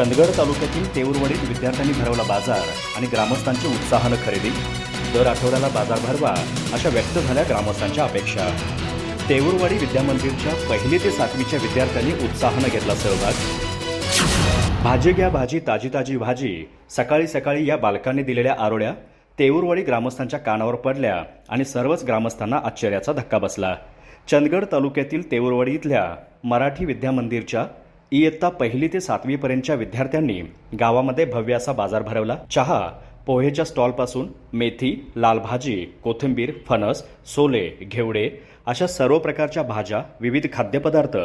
चंदगड तालुक्यातील तेऊरवडीत विद्यार्थ्यांनी भरवला बाजार आणि ग्रामस्थांची उत्साहानं खरेदी. दर आठवड्याला बाजार भरवा अशा व्यक्त झाल्या ग्रामस्थांच्या अपेक्षा. तेऊरवाडी विद्यामंदिरच्या पहिली ते सातवीच्या विद्यार्थ्यांनी उत्साहानं घेतला सहभाग. भाजी घ्या भाजी ताजी ताजी भाजी सकाळी सकाळी या बालकांनी दिलेल्या आरोळ्या तेऊरवाडी ग्रामस्थांच्या कानावर पडल्या आणि सर्वच ग्रामस्थांना आश्चर्याचा धक्का बसला. चंदगड तालुक्यातील तेऊरवाडी इथल्या मराठी विद्यामंदिरच्या इयत्ता पहिली ते सातवीपर्यंतच्या विद्यार्थ्यांनी गावामध्ये भव्य असा बाजार भरवला. चहा पोहेच्या स्टॉलपासून मेथी लाल भाजी कोथिंबीर फणस सोले घेवडे अशा सर्व प्रकारच्या भाज्या विविध खाद्यपदार्थ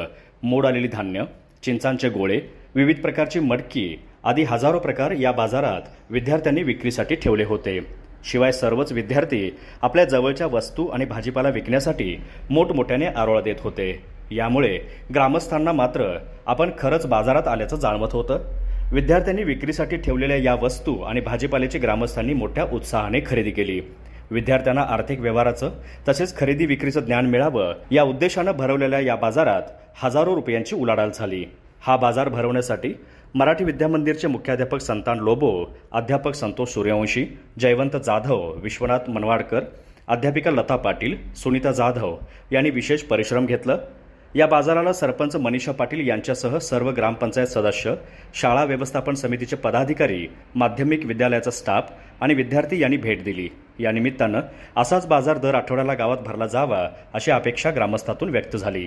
मोड आलेली धान्य चिंचांचे गोळे विविध प्रकारची मटकी आदी हजारो प्रकार या बाजारात विद्यार्थ्यांनी विक्रीसाठी ठेवले होते. शिवाय सर्वच विद्यार्थी आपल्या जवळच्या वस्तू आणि भाजीपाला विकण्यासाठी मोठमोठ्याने आरोळा देत होते. यामुळे ग्रामस्थांना मात्र आपण खरंच बाजारात आल्याचं जाणवत होतं. विद्यार्थ्यांनी विक्रीसाठी ठेवलेल्या या वस्तू आणि भाजीपाल्याची ग्रामस्थांनी मोठ्या उत्साहाने खरेदी केली. विद्यार्थ्यांना आर्थिक व्यवहाराचं तसेच खरेदी विक्रीचं ज्ञान मिळावं या उद्देशानं भरवलेल्या या बाजारात हजारो रुपयांची उलाढाल झाली. हा बाजार भरवण्यासाठी मराठी विद्यामंदिरचे मुख्याध्यापक संतान लोबो अध्यापक संतोष सूर्यवंशी जयवंत जाधव विश्वनाथ मनवाडकर अध्यापिका लता पाटील सुनीता जाधव यांनी विशेष परिश्रम घेतलं. या बाजाराला सरपंच मनीषा पाटील यांच्यासह सर्व ग्रामपंचायत सदस्य शाळा व्यवस्थापन समितीचे पदाधिकारी माध्यमिक विद्यालयाचा स्टाफ आणि विद्यार्थी यांनी भेट दिली. या निमित्तानं असाच बाजार दर आठवड्याला गावात भरला जावा अशी अपेक्षा ग्रामस्थातून व्यक्त झाली.